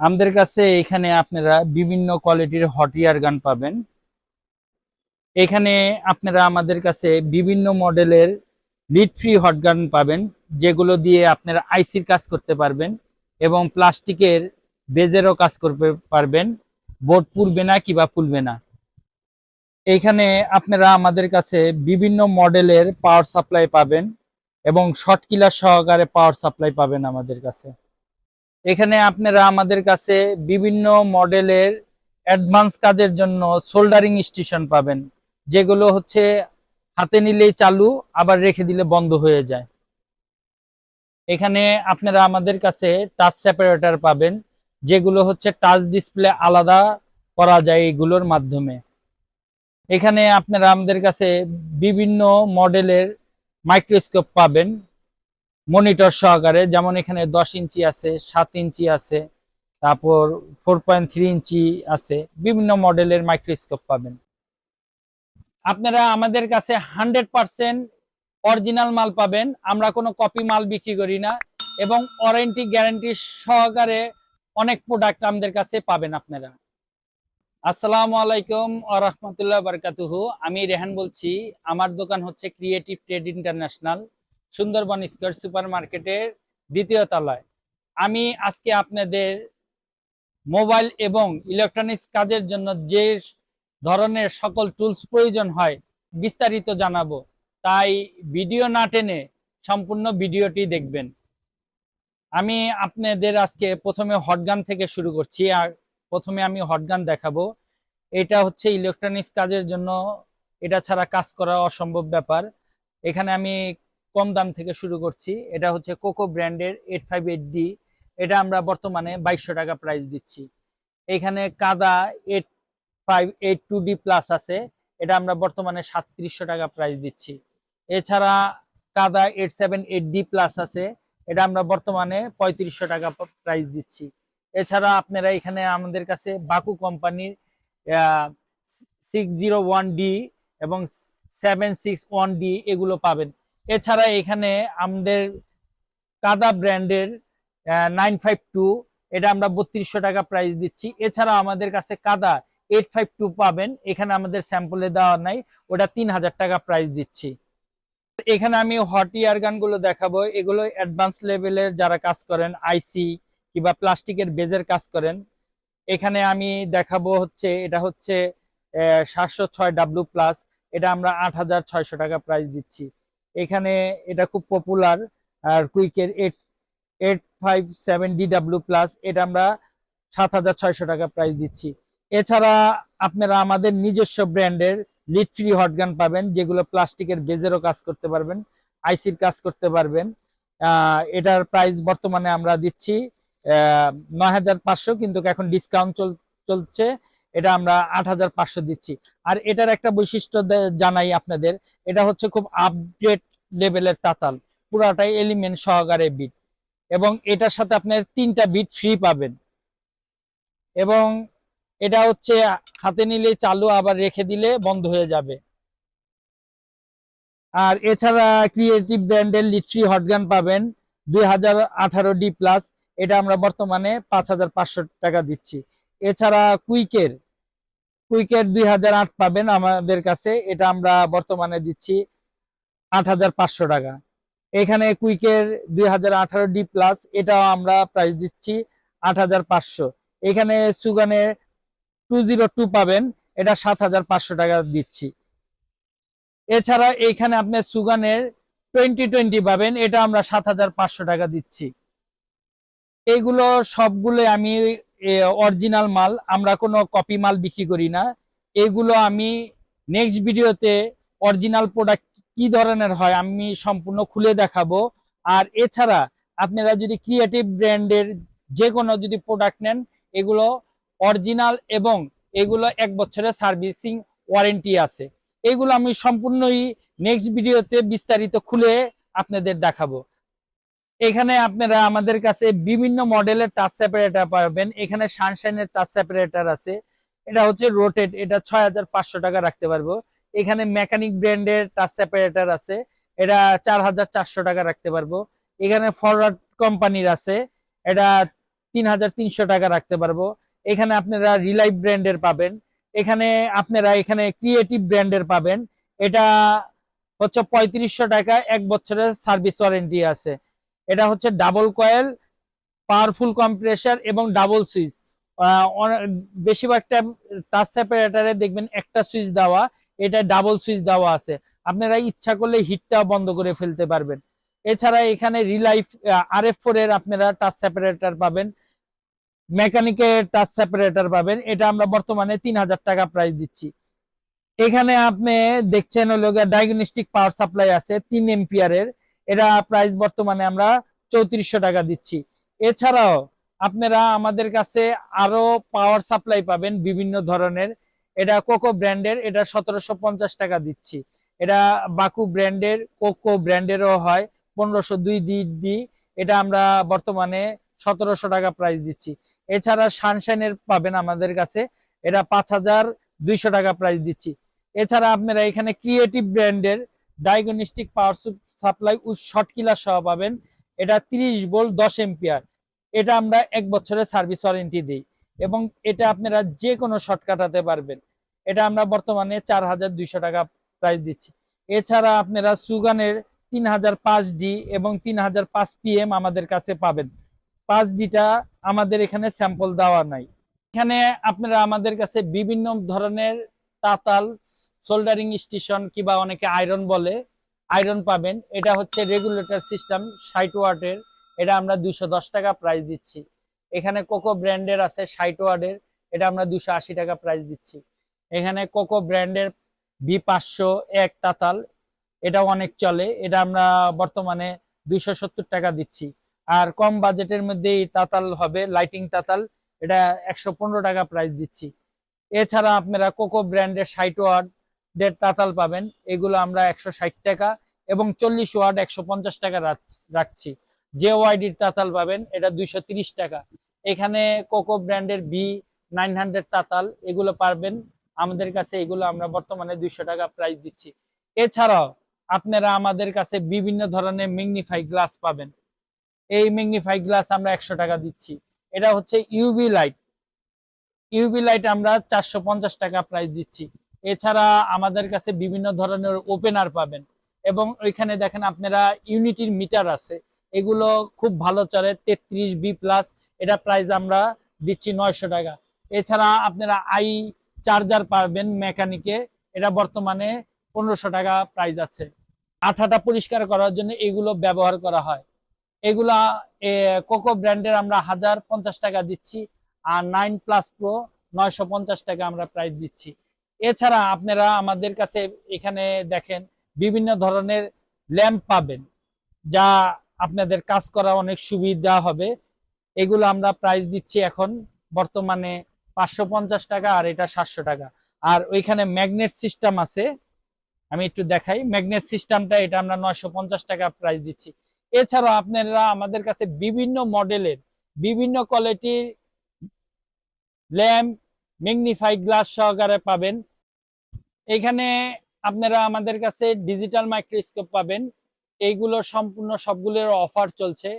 আমাদের কাছে এখানে আপনারা বিভিন্ন কোয়ালিটির হট ইয়ার গান পাবেন। এখানে আপনারা আমাদের কাছে বিভিন্ন মডেলের লিড ফ্রি হট গান পাবেন, যেগুলো দিয়ে আপনারা আইসির কাজ করতে পারবেন এবং প্লাস্টিকের বেজেরও কাজ করতে পারবেন। বোর্ড পুলবে না কিবা পুলবে না। এইখানে আপনারা আমাদের কাছে বিভিন্ন মডেলের পাওয়ার সাপ্লাই পাবেন এবং শর্ট কিলার সহকারে পাওয়ার সাপ্লাই পাবেন আমাদের কাছে। এখানে আপনারা আমাদের কাছে বিভিন্ন মডেলের অ্যাডভান্স কাজের জন্য সোল্ডারিং স্টেশন পাবেন, যেগুলো হচ্ছে হাতে নিলেই চালু, আবার রেখে দিলে বন্ধ হয়ে যায়। এখানে আপনারা আমাদের কাছে টাচ সেপারেটর পাবেন, যেগুলো হচ্ছে টাচ ডিসপ্লে আলাদা করা যায় এগুলোর মাধ্যমে। এখানে আপনারা আমাদের কাছে বিভিন্ন মডেলের মাইক্রোস্কোপ পাবেন মনিটর সহকারে, যেমন এখানে দশ ইঞ্চি আছে, সাত ইঞ্চি আছে, তারপর ফোর পয়েন্ট থ্রি ইঞ্চি আছে, বিভিন্ন মডেলের মাইক্রোস্কোপ পাবেন। আপনারা আমাদের কাছে হান্ড্রেড পার্সেন্ট অরিজিনাল মাল পাবেন, আমরা কোনো কপি মাল বিক্রি করি না, এবং ওয়ারেন্টি গ্যারান্টি সহকারে অনেক প্রোডাক্ট আমাদের কাছে পাবেন আপনারা। আসসালামু আলাইকুম আ রহমতুল্লাহ বারকাতুহু। আমি রেহান বলছি, আমার দোকান হচ্ছে creative trade international Sundarban square super মার্কেটের দ্বিতীয় তলায়। আমি আজকে আপনাদের মোবাইল এবং ইলেকট্রনিক্স কাজের জন্য যে ধরনের সকল টুলস প্রয়োজন হয় বিস্তারিত জানাব। তাই ভিডিও না টেনে সম্পূর্ণ ভিডিওটি দেখবেন। আমি আপনাদের আজকে প্রথমে হটগান থেকে শুরু করছি। আর প্রথমে আমি হটগান দেখাবো। এটা হচ্ছে ইলেকট্রনিক্স কাজের জন্য, এটা ছাড়া কাজ করা অসম্ভব ব্যাপার। এখানে আমি কম দাম থেকে শুরু করছি। এটা হচ্ছে কোকো ব্র্যান্ডের এইট ফাইভ এইট ডি এটা আমরা বর্তমানে বাইশশো টাকা প্রাইস দিচ্ছি। এখানে কাদা eight five eight two D plus আছে। এটা আমরা বর্তমানে সাতত্রিশশো টাকা প্রাইস দিচ্ছি। এছাড়া কাদা eight seven eight D plus আছে। এটা আমরা বর্তমানে পঁয়ত্রিশশো টাকা প্রাইস দিচ্ছি। এছাড়া আপনারা এখানে আমাদের কাছে বাকু কোম্পানির সিক্স জিরো ওয়ান ডি এবং সেভেন সিক্স ওয়ান ডি এগুলো পাবেন। এছাড়া এখানে আমাদের কাদা ব্র্যান্ডের নাইন ফাইভ টু এটা আমরা বত্রিশশো টাকা প্রাইস দিচ্ছি। এছাড়া আমাদের কাছে কাদা এইট ফাইভ টু পাবেন। এখানে আমাদের স্যাম্পলে দেওয়া নাই, ওটা তিন হাজার টাকা প্রাইস দিচ্ছি। এখানে আমি হট ইয়ার গানগুলো দেখাবো। এগুলো অ্যাডভান্স লেভেলের যারা কাজ করেন আইসি কিংবা প্লাস্টিকের বেজের কাজ করেন, এখানে আমি দেখাবো হচ্ছে, এটা হচ্ছে সাতশো ছয় ডাব্লু প্লাস এটা আমরা আট হাজার ছয়শো টাকা প্রাইস দিচ্ছি। এখানে এটা খুব পপুলার আর কুইকের eight eight five seven D W plus এটা আমরা সাত হাজার ছয়শো টাকা প্রাইস দিচ্ছি। এছাড়া আপনারা আমাদের নিজস্ব ব্র্যান্ডের লিড ফ্রি হটগান পাবেন, যেগুলো প্লাস্টিকের বেজেরও কাজ করতে পারবেন আইসির কাজ করতে পারবেন। এটার প্রাইস বর্তমানে আমরা দিচ্ছি নয় হাজার পাঁচশো, কিন্তু এখন ডিসকাউন্ট চল, চলছে। এটা আমরা আট হাজার পাঁচশো দিচ্ছি। আর এটার একটা বৈশিষ্ট্য জানাই আপনাদের, এটা হচ্ছে খুব আপডেট লেভেলের তাতাল, পুরাটাই এলিমেন্ট সহকারে বিট এবং এটার সাথে আপনার তিনটা বিট ফ্রি পাবেন। এবং এটা হচ্ছে হাতে নিলে চালু, আবার রেখে দিলে বন্ধ হয়ে যাবে। আর এছাড়া ক্রিয়েটিভ ব্র্যান্ডের লিট্রি হটগান পাবেন, দুই হাজার আঠারো ডি প্লাস এটা আমরা বর্তমানে পাঁচ হাজার পাঁচশো টাকা দিচ্ছি। এছাড়া কুইকের কুইকের দুই পাবেন আমাদের কাছে। এটা আমরা বর্তমানে দিচ্ছি আট হাজার পাঁচশো টাকা। এখানে কুইকের দুই হাজার আঠারো ডি প্লাস, এটাও আমরা প্রাইস দিচ্ছি আট হাজার পাঁচশো। এখানে সুগানের টু টু পাবেন, এটা সাত হাজার পাঁচশো টাকা দিচ্ছি। এছাড়া এখানে আপনি সুগানের টোয়েন্টি টোয়েন্টি পাবেন, এটা আমরা সাত হাজার পাঁচশো টাকা দিচ্ছি। এগুলো সবগুলো আমি অরিজিনাল মাল, আমরা কোনো কপি মাল বিক্রি করি না। এগুলো আমি নেক্সট ভিডিওতে অরিজিনাল প্রোডাক্ট কি ধরনের হয় আমি সম্পূর্ণ খুলে দেখাবো। আর এছাড়া আপনারা যদি ক্রিয়েটিভ ব্র্যান্ডের যে কোনো যদি প্রোডাক্ট নেন, এগুলো অরিজিনাল এবং এগুলো এক বছরের সার্ভিসিং ওয়ারেন্টি আছে। এগুলো আমি সম্পূর্ণই নেক্সট ভিডিওতে বিস্তারিত খুলে আপনাদের দেখাবো। এখানে আপনারা আমাদের কাছে বিভিন্ন মডেলের টাচ সেপারেটার পাবেন। এখানে সানশাইনের টাচ সেপারেটার আছে। এটা হচ্ছে রোটেট এটা ছয় হাজার পাঁচশো টাকা রাখতে পারব। এখানে মেকানিক ব্র্যান্ডের টাচ সেপারেটার আছে। এটা চার হাজার চারশো টাকা রাখতে পারব। এখানে ফরওয়ার্ড কোম্পানির আছে। এটা তিন হাজার তিনশো টাকা রাখতে পারব। এখানে আপনারা রিলাইভ ব্র্যান্ডের পাবেন। এখানে আপনারা এখানে ক্রিয়েটিভ ব্র্যান্ডের পাবেন। এটা হচ্ছে পঁয়ত্রিশশো টাকা, এক বছরের সার্ভিস ওয়ারেন্টি আছে। এটা হচ্ছে ডাবল কয়েল, পাওয়ারফুল কম্প্রেসার এবং ডাবল সুইচ। বেশিরভাগটা টাচ সেপারেটারে দেখবেন একটা সুইচ দেওয়া, এটা ডাবল সুইচ দেওয়া আছে। আপনারা ইচ্ছা করলে হিটটাও বন্ধ করে ফেলতে পারবেন। এছাড়া এখানে রিলাইফ আর এফ ফোর এর আপনারা টাচ সেপারেটর পাবেন। মেকানিকের টাচ সেপারেটর পাবেন। এটা আমরা বর্তমানে তিন হাজার টাকা প্রাইস দিচ্ছি। এখানে আপনি দেখছেন হলো ডায়াগনস্টিক পাওয়ার সাপ্লাই আছে, তিন এম্পিয়ারের এটা প্রাইস বর্তমানে আমরা চৌত্রিশশো টাকা দিচ্ছি। এছাড়াও আপনারা আমাদের কাছে আরও পাওয়ার সাপ্লাই পাবেন বিভিন্ন ধরনের। এটা কোকো ব্র্যান্ডের এটা সতেরোশো পঞ্চাশ টাকা দিচ্ছি। এটা বাকু ব্র্যান্ডের কোকো ব্র্যান্ডেরও হয়, পনেরোশো দুই দি এটা আমরা বর্তমানে সতেরোশো টাকা প্রাইস দিচ্ছি। এছাড়া সানশাইনের পাবেন আমাদের কাছে, এটা পাঁচ হাজার দুইশো টাকা প্রাইস দিচ্ছি। এছাড়া আপনারা এখানে ক্রিয়েটিভ ব্র্যান্ডের diagnostic power supply short killer সহ পাবেন। এটা তিরিশ ভোল্ট, দশ এম্পিয়ার। এটা আমরা এক বছরের সার্ভিস ওয়ারেন্টি দিই এবং এটা আপনারা যে কোনো শর্ট কাটাতে পারবেন। এটা আমরা বর্তমানে চার হাজার দুইশো টাকা প্রাইস দিচ্ছি। এছাড়া আপনারা সুগানের তিন হাজার পাঁচ ডি এবং তিন হাজার পাঁচ পিএম আমাদের কাছে পাবেন। পাঁচ ডিটা আমাদের এখানে স্যাম্পল দেওয়া নাই। এখানে আপনারা আমাদের কাছে বিভিন্ন ধরনের তাতাল, সোল্ডারিং স্টেশন কিংবা অনেকে আয়রন বলে আয়রন পাবেন। এটা হচ্ছে রেগুলেটর সিস্টেম, ষাট ওয়াটের। এটা আমরা দুশো দশ টাকা প্রাইস দিচ্ছি। এখানে কোকো ব্র্যান্ডের আছে ষাট ওয়ার্ডের এটা আমরা দুশো আশি টাকা প্রাইস দিচ্ছি। এখানে কোকো ব্র্যান্ডের বি পাঁচশো এক তাতাল। এটা অনেক চলে। এটা আমরা বর্তমানে দুইশো সত্তর টাকা দিচ্ছি। আর কম বাজেটের মধ্যে এই তাতাল হবে, লাইটিং তাতাল। এটা একশো পনেরো টাকা প্রাইস দিচ্ছি। এছাড়া আপনারা কোকো ব্র্যান্ডের ওয়াট দেড় তাতাল পাবেন। এগুলো আমরা একশো ষাট টাকা। এবং চল্লিশ ওয়াট একশো পঞ্চাশ টাকা রাখছি যে ওয়াইডির তাতাল পাবেন, এটা দুইশো টাকা। এখানে কোকো ব্র্যান্ডের বি নাইন হান্ড্রেড তাতাল, এগুলো পারবেন। আমাদের কাছে এগুলো আমরা বর্তমানে দুইশো টাকা প্রাইস দিচ্ছি। এছাড়াও আপনারা আমাদের কাছে বিভিন্ন ধরনের ম্যাগনিফাই গ্লাস পাবেন। এই ম্যাগনিফাই গ্লাস আমরা একশো টাকা দিচ্ছি। এটা হচ্ছে ইউবি লাইট ইউবি লাইট আমরা চারশো পঞ্চাশ টাকা প্রাইস দিচ্ছি। এছাড়া আমাদের কাছে বিভিন্ন ধরনের ওপেনার পাবেন। এবং ওইখানে দেখেন আপনারা ইউনিটির মিটার আছে। এগুলো খুব ভালো চলে, তেত্রিশ বি প্লাস এটা প্রাইস আমরা দিচ্ছি নয়শো টাকা। এছাড়া আপনারা আই চার্জার পাবেন মেকানিকে এটা বর্তমানে পনেরোশো টাকা প্রাইস আছে। আঠাটা পরিষ্কার করার জন্য এগুলো ব্যবহার করা হয়। এগুলা কোকো ব্র্যান্ডের আমরা হাজার পঞ্চাশ টাকা দিচ্ছি, আর নাইন প্লাস প্রো নয়শো পঞ্চাশ টাকা আমরা প্রাইস দিচ্ছি। এছাড়া আপনারা আমাদের কাছে এখানে দেখেন বিভিন্ন ধরনের ল্যাম্প পাবেন, যা আপনাদের কাজ করা অনেক সুবিধা হবে। এগুলো আমরা প্রাইস দিচ্ছি এখন বর্তমানে পাঁচশো পঞ্চাশ টাকা আর এটা সাতশো টাকা। আর ওইখানে ম্যাগনেট সিস্টেম আছে, আমি একটু দেখাই। ম্যাগনেট সিস্টেমটা এটা আমরা নয়শো পঞ্চাশ টাকা প্রাইস দিচ্ছি। এছাড়াও আপনারা আমাদের কাছে বিভিন্ন মডেলের বিভিন্ন কোয়ালিটির ল্যাম্প ম্যাগনিফাই গ্লাস সহকারে পাবেন। এখানে আপনারা আমাদের কাছে ডিজিটাল মাইক্রোস্কোপ পাবেন। এইগুলো সম্পূর্ণ সবগুলোর অফার চলছে।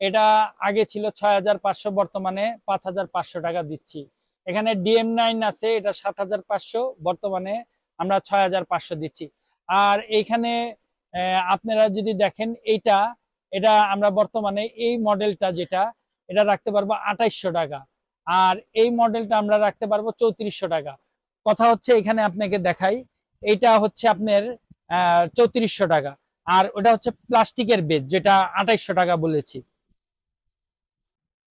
এটা আগে ছিল ছয় হাজার পাঁচশো, বর্তমানে পাঁচ হাজার পাঁচশো টাকা দিচ্ছি। এখানে ডিএম নাইন আছে, এটা সাত হাজার পাঁচশো, বর্তমানে আমরা ছয় হাজার পাঁচশো দিচ্ছি। আর এইখানে আপনারা যদি দেখেন এইটা, এটা আমরা বর্তমানে এই মডেলটা যেটা, এটা রাখতে পারব আঠাইশশো টাকা। আর এই মডেলটা আমরা রাখতে পারব চৌত্রিশশো টাকা। কথা হচ্ছে এখানে আপনাকে দেখাই এইটা হচ্ছে আপনার চৌত্রিশশো টাকা। আর ওটা হচ্ছে প্লাস্টিকের বেজ, যেটা আঠাইশশো টাকা বলেছি।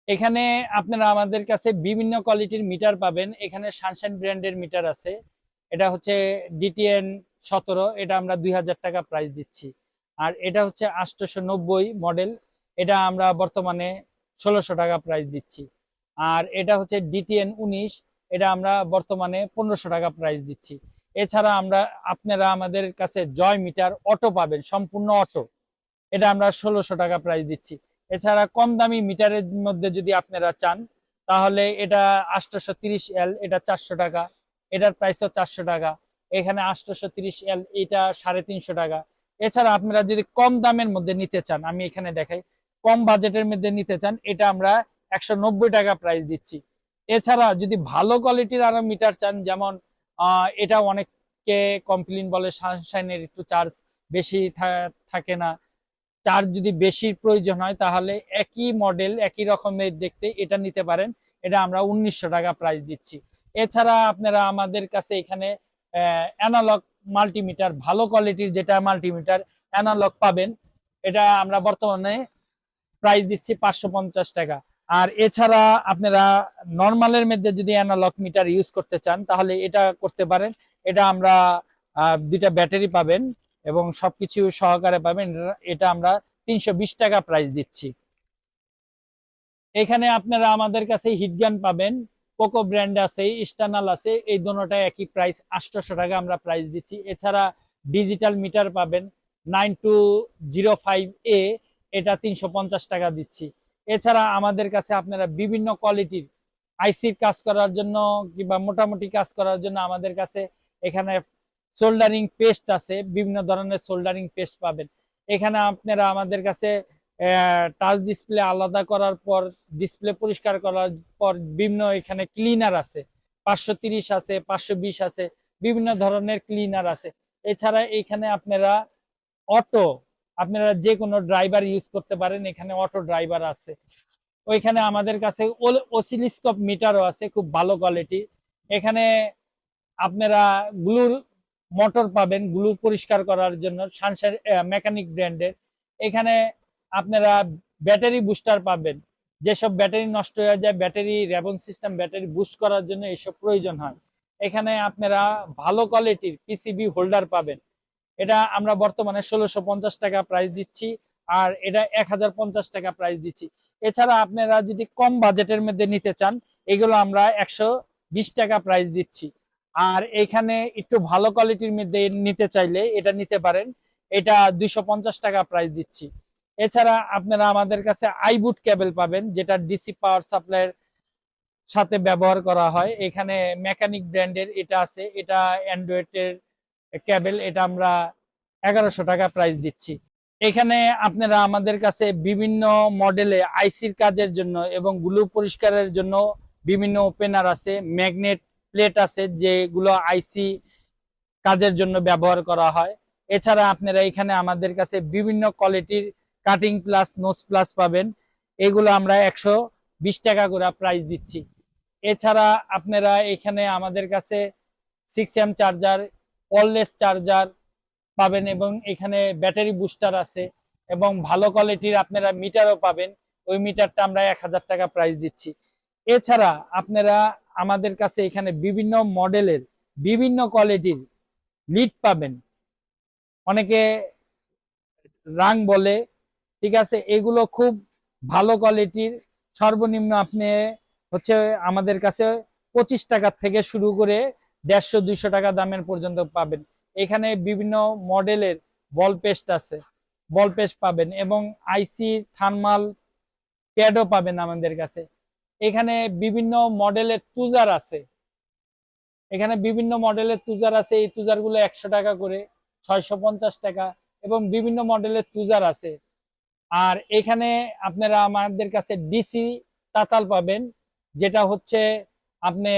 এখানে আপনারা আমাদের কাছে বিভিন্ন কোয়ালিটির মিটার পাবেন। এখানে সানশাইন ব্র্যান্ডের মিটার আছে। এটা হচ্ছে ডিটিএন সতেরো, এটা আমরা দুই হাজার টাকা প্রাইস দিচ্ছি। আর এটা হচ্ছে নব্বই মডেল এটা আমরা বর্তমানে ষোলোশো টাকা প্রাইস দিচ্ছি। আর এটা হচ্ছে ডিটিএন উনিশ, এটা আমরা বর্তমানে পনেরোশো টাকা প্রাইস দিচ্ছি। এছাড়া আমরা, আপনারা আমাদের কাছে জয় মিটার অটো পাবেন, সম্পূর্ণ অটো। এটা আমরা ষোলোশো টাকা প্রাইস দিচ্ছি। এছাড়া কম দামি মিটারের মধ্যে যদি আপনারা চান, তাহলে এটা আটশোশো তিরিশ এল এটা চারশো টাকা। এটার প্রাইসও চারশো টাকা। এখানে আটশোশো তিরিশ এল এটা সাড়ে তিনশো টাকা। এছাড়া আপনারা যদি কম দামের মধ্যে নিতে চান, আমি এখানে দেখাই, কম বাজেটের মধ্যে নিতে চান, এটা আমরা একশো নব্বই টাকা প্রাইস দিচ্ছি। এছাড়া যদি ভালো কোয়ালিটির আরও মিটার চান, যেমন এটা অনেককে কমপ্লেন বলে, সানশাইনের একটু চার্জ বেশি থাকে না। চার্জ যদি বেশি প্রয়োজন হয়, তাহলে একই মডেল একই রকমের দেখতে এটা নিতে পারেন। এটা আমরা উনিশশো টাকা প্রাইস দিচ্ছি। এছাড়া আপনারা আমাদের কাছে এখানে অ্যানালগ মাল্টিমিটার ভালো কোয়ালিটির যেটা মাল্টিমিটার অ্যানালগ পাবেন। এটা আমরা বর্তমানে প্রাইস দিচ্ছি পাঁচশো পঞ্চাশ টাকা। আর এছাড়া আপনারা নর্মালের মধ্যে যদি অ্যানালগ মিটার ইউজ করতে চান, তাহলে এটা করতে পারেন। এটা আমরা দুইটা ব্যাটারি পাবেন এবং সবকিছু সহকারে পাবেন। এটা- আমরা তিনশো বিশ টাকা প্রাইস দিচ্ছি। এখানে আপনারা আমাদের কাছে হিটগান পাবেন পোকো ব্র্যান্ড আছে ইস্টার্নাল আছে, এই দুটোটা একই প্রাইস আটশোশো টাকা আমরা প্রাইস দিচ্ছি। এছাড়া ডিজিটাল মিটার পাবেন nine two zero five A এটা তিনশো পঞ্চাশ টাকা দিচ্ছি। এছাড়া আমাদের কাছে আপনারা বিভিন্ন কোয়ালিটির আইসির কাজ করার জন্য কিংবা মোটামুটি কাজ করার জন্য আমাদের কাছে এখানে সোল্ডারিং পেস্ট আছে, বিভিন্ন ধরনের সোল্ডারিং পেস্ট পাবেন। এখানে আপনারা আমাদের কাছে টাচ ডিসপ্লে আলাদা করার পর ডিসপ্লে পরিষ্কার করার পর বিভিন্ন এখানে ক্লিনার আছে। পাঁচশো তিরিশ আছে, পাঁচশো বিশ আছে, বিভিন্ন ধরনের ক্লিনার আছে। এছাড়া এখানে আপনারা অটো আপনারা যে কোনো ড্রাইভার ইউজ করতে পারেন, এখানে অটো ড্রাইভার আছে। ওইখানে আমাদের কাছে ওসিলিস্কোপ মিটারও আছে, খুব ভালো কোয়ালিটি এখানে আপনারা গ্লুর মোটর পাবেন গ্লু পরিষ্কার করার জন্য সানসার মেকানিক ব্র্যান্ডের এখানে আপনারা ব্যাটারি বুস্টার পাবেন। যেসব ব্যাটারি নষ্ট হয়ে যায় ব্যাটারি রেবন সিস্টেম ব্যাটারি বুস্ট করার জন্য এইসব প্রয়োজন হয়। এখানে আপনারা ভালো কোয়ালিটির পিসিবি হোল্ডার পাবেন। এটা আমরা বর্তমানে ষোলোশো পঞ্চাশ টাকা প্রাইস দিচ্ছি, আর এটা এক হাজার পঞ্চাশ টাকা প্রাইস দিচ্ছি। এছাড়া আপনারা যদি কম বাজেটের মধ্যে নিতে চান, এগুলো আমরা একশো বিশ টাকা প্রাইস দিচ্ছি। আর এখানে একটু ভালো কোয়ালিটির মধ্যে নিতে চাইলে এটা নিতে পারেন, এটা দুইশো পঞ্চাশ টাকা প্রাইস দিচ্ছি। এছাড়া আপনারা আমাদের কাছে আইবুট কেবল পাবেন, যেটা ডিসি পাওয়ার সাপ্লাইয়ের সাথে ব্যবহার করা হয়। এখানে মেকানিক ব্র্যান্ডের এটা আছে, এটা অ্যান্ড্রয়েডের কেবল এটা আমরা এগারোশো টাকা প্রাইস দিচ্ছি। এখানে আপনারা আমাদের কাছে বিভিন্ন মডেলে আইসির কাজের জন্য এবং গ্লু পরিষ্কারের জন্য বিভিন্ন ওপেনার আছে ম্যাগনেট প্লেট আছে, যেগুলো আইসি কাজের জন্য ব্যবহার করা হয়। এছাড়া আপনারা এখানে আমাদের কাছে বিভিন্ন কোয়ালিটির কাটিং প্লাস নোজ প্লাস পাবেন। এগুলো আমরা একশো বিশ টাকা করে প্রাইস দিচ্ছি। এছাড়া আপনারা এখানে আমাদের কাছে six M charger wireless charger পাবেন এবং এখানে ব্যাটারি বুস্টার আছে এবং ভালো কোয়ালিটির আপনারা মিটারও পাবেন। ওই মিটারটা আমরা এক হাজার টাকা প্রাইস দিচ্ছি। এছাড়া আপনারা আমাদের কাছে এখানে বিভিন্ন মডেলের বিভিন্ন কোয়ালিটির লিড পাবেন। অনেকে রাং বলে, ঠিক আছে? এগুলো খুব ভালো কোয়ালিটির সর্বনিম্ন আপনি হচ্ছে আমাদের কাছে পঁচিশ টাকা থেকে শুরু করে দেড়শো, দুইশো টাকা দামের পর্যন্ত পাবেন। এখানে বিভিন্ন মডেলের বল পেস্ট আছে, বল পেস্ট পাবেন এবং আইসি থার্মাল প্যাডও পাবেন আমাদের কাছে। এখানে বিভিন্ন মডেলের তুজার আছে। এখানে বিভিন্ন মডেলের তুজার আছে, এই তুজারগুলো একশো টাকা করে, ছয়শো পঞ্চাশ টাকা এবং বিভিন্ন মডেলের তুজার আছে। আর এখানে আপনারা আমাদের কাছে ডিসি তাতাল পাবেন, যেটা হচ্ছে আপনি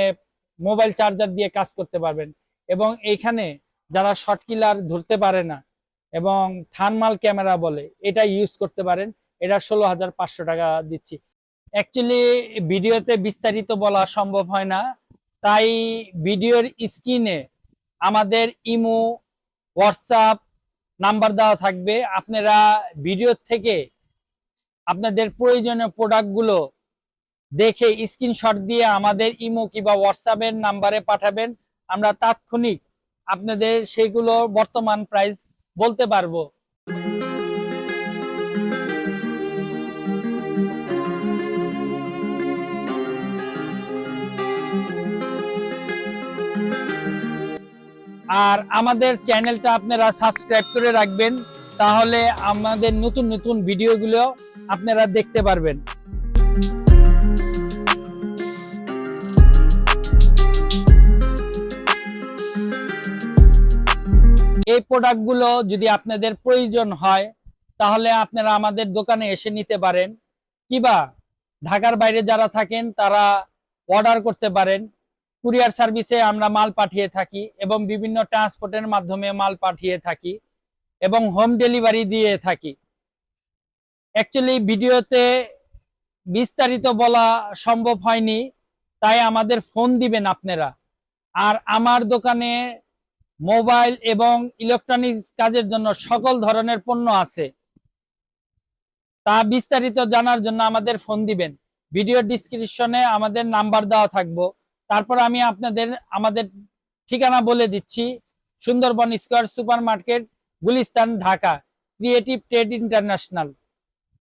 মোবাইল চার্জার দিয়ে কাজ করতে পারবেন। এবং এইখানে যারা শর্ট কিলার ধরতে পারে না এবং থার্মাল ক্যামেরা বলে, এটা ইউজ করতে পারেন। এটা ষোলো হাজার পাঁচশো টাকা দিচ্ছি। অ্যাকচুয়ালি ভিডিওতে বিস্তারিত বলা সম্ভব হয় না। তাই ভিডিওর স্ক্রিনে আমাদের ইমো, হোয়াটসঅ্যাপ নাম্বার দেওয়া থাকবে। আপনারা ভিডিওর থেকে আপনাদের প্রয়োজনীয় প্রোডাক্টগুলো দেখে স্ক্রিনশট দিয়ে আমাদের ইমো কিংবা হোয়াটসঅ্যাপের নাম্বারে পাঠাবেন। আমরা তাৎক্ষণিক আপনাদের সেগুলো বর্তমান প্রাইস বলতে পারব। আর আমাদের চ্যানেলটা আপনারা সাবস্ক্রাইব করে রাখবেন, তাহলে আমাদের নতুন নতুন ভিডিওগুলো আপনারা দেখতে পারবেন। এই প্রোডাক্টগুলো যদি আপনাদের প্রয়োজন হয়, তাহলে আপনারা আমাদের দোকানে এসে নিতে পারেন। কিবা ঢাকার বাইরে যারা থাকেন, তারা অর্ডার করতে পারেন। কুরিয়ার সার্ভিসে আমরা মাল পাঠিয়ে থাকি এবং বিভিন্ন ট্রান্সপোর্টের মাধ্যমে মাল পাঠিয়ে থাকি এবং হোম ডেলিভারি দিয়ে থাকি। অ্যাকচুয়ালি ভিডিওতে বিস্তারিত বলা সম্ভব হয়নি, তাই আমাদের ফোন দিবেন আপনারা। আর আমার দোকানে মোবাইল এবং ইলেকট্রনিক্স কাজের জন্য সকল ধরনের পণ্য আছে। তা বিস্তারিত জানার জন্য আমাদের ফোন দিবেন। ভিডিও ডিসক্রিপশনে আমাদের নাম্বার দেওয়া থাকব। তারপর আমি আপনাদের, আমাদের ঠিকানা বলে দিচ্ছি। Sundarban square super market Gulistan, Dhaka. Creative trade international.